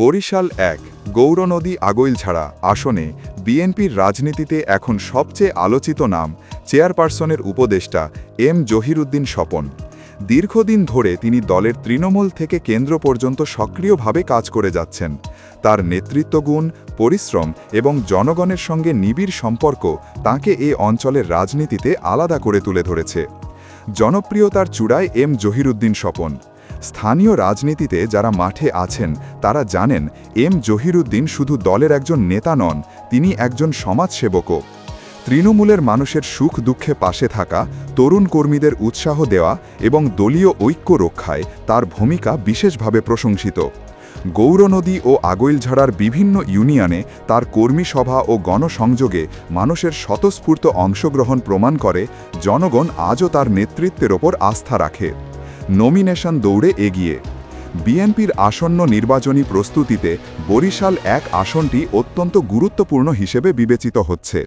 বরিশাল এক গৌরনদী আগৈলঝাড়া আসনে বিএনপির রাজনীতিতে এখন সবচেয়ে আলোচিত নাম চেয়ারপারসনের উপদেষ্টা এম জহিরুদ্দিন স্বপন। দীর্ঘদিন ধরে তিনি দলের তৃণমূল থেকে কেন্দ্র পর্যন্ত সক্রিয়ভাবে কাজ করে যাচ্ছেন। তার নেতৃত্বগুণ পরিশ্রম এবং জনগণের সঙ্গে নিবিড় সম্পর্ক তাকে এ অঞ্চলের রাজনীতিতে আলাদা করে তুলে ধরেছে। জনপ্রিয়তার চূড়ায় এম জহিরুদ্দিন স্বপন। স্থানীয় রাজনীতিতে যারা মাঠে আছেন, তারা জানেন, এম জহিরুদ্দিন শুধু দলের একজন নেতা নন, তিনি একজন সমাজসেবকও। তৃণমূলের মানুষের সুখ দুঃখে পাশে থাকা, তরুণ কর্মীদের উৎসাহ দেওয়া এবং দলীয় ঐক্য রক্ষায় তার ভূমিকা বিশেষভাবে প্রশংসিত। গৌরনদী ও আগৈলঝাড়ার বিভিন্ন ইউনিয়নে তার কর্মী সভা ও গণসংযোগে মানুষের স্বতঃস্ফূর্ত অংশগ্রহণ প্রমাণ করে, জনগণ আজও তার নেতৃত্বের ওপর আস্থা রাখে। নমিনেশন দৌড়ে এগিয়ে। বিএনপির আসন্ন নির্বাচনী প্রস্তুতিতে বরিশাল এক আসনটি অত্যন্ত গুরুত্বপূর্ণ হিসেবে বিবেচিত হচ্ছে।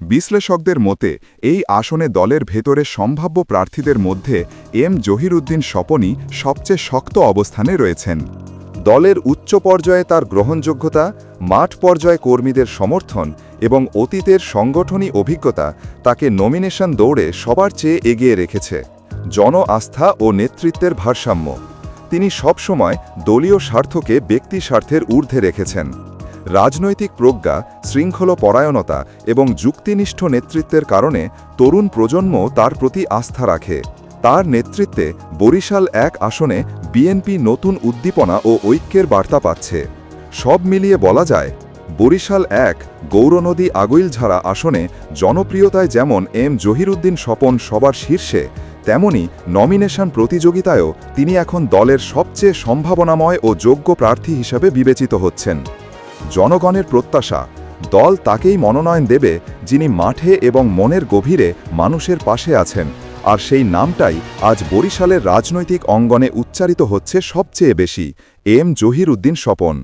বিশ্লেষকদের মতে, এই আসনে দলের ভেতরে সম্ভাব্য প্রার্থীদের মধ্যে এম জহিরুদ্দিন স্বপনই সবচেয়ে শক্ত অবস্থানে রয়েছেন। দলের উচ্চ পর্যায়ে তার গ্রহণযোগ্যতা, মাঠ পর্যায়ে কর্মীদের সমর্থন এবং অতীতের সংগঠনী অভিজ্ঞতা তাকে নমিনেশন দৌড়ে সবার চেয়ে এগিয়ে রেখেছে। জন আস্থা ও নেতৃত্বের ভারসাম্য। তিনি সবসময় দলীয় স্বার্থকে ব্যক্তি স্বার্থের ঊর্ধ্বে রেখেছেন। রাজনৈতিক প্রজ্ঞা শৃঙ্খল পরায়ণতা এবং যুক্তিনিষ্ঠ নেতৃত্বের কারণে তরুণ প্রজন্ম তার প্রতি আস্থা রাখে। তার নেতৃত্বে বরিশাল এক আসনে বিএনপি নতুন উদ্দীপনা ও ঐক্যের বার্তা পাচ্ছে। সব মিলিয়ে বলা যায়, বরিশাল এক গৌরনদী আগৈলঝাড়া আসনে জনপ্রিয়তায় যেমন এম জহিরুদ্দিন স্বপন সবার শীর্ষে তেমনি নমিনেশন প্রতিযোগিতায়ও তিনি এখন দলের সবচেয়ে সম্ভাবনাময় ও যোগ্য প্রার্থী হিসেবে বিবেচিত হচ্ছেন। জনগণের প্রত্যাশা, দল তাকেই মনোনয়ন দেবে যিনি মাঠে এবং মনের গভীরে মানুষের পাশে আছেন, আর সেই নামটাই আজ বরিশালের রাজনৈতিক অঙ্গনে উচ্চারিত হচ্ছে সবচেয়ে বেশি, এম জহির উদ্দিন স্বপন।